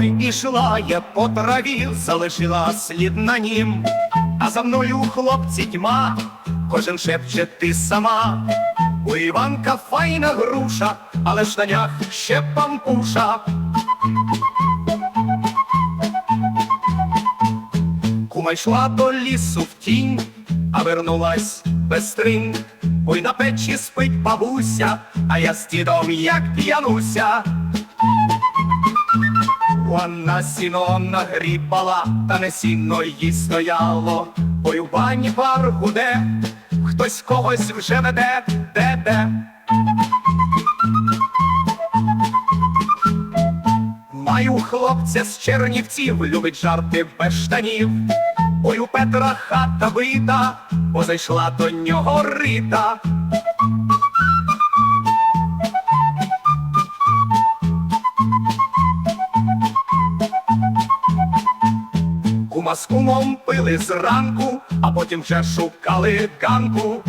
ішла я по траві, залишила слід на нім, а за мною хлопці тьма, кожен шепче ти сама. У Іванка файна груша, але в штанях ще пампуша. Кума йшла до лісу в тінь, а вернулась без стрин. Ой на печі спить бабуся, а я з дідом як п'януся. Вона сіно нагрібала, та не сіно їй стояло. Ой у бані пар гуде, хтось когось вже веде, де де. Маю хлопця з чернівців, любить жарти без штанів. Ой у Петра хата бита, бо зайшла до нього рита. Кума з кумом пили зранку, а потім вже шукали ганку.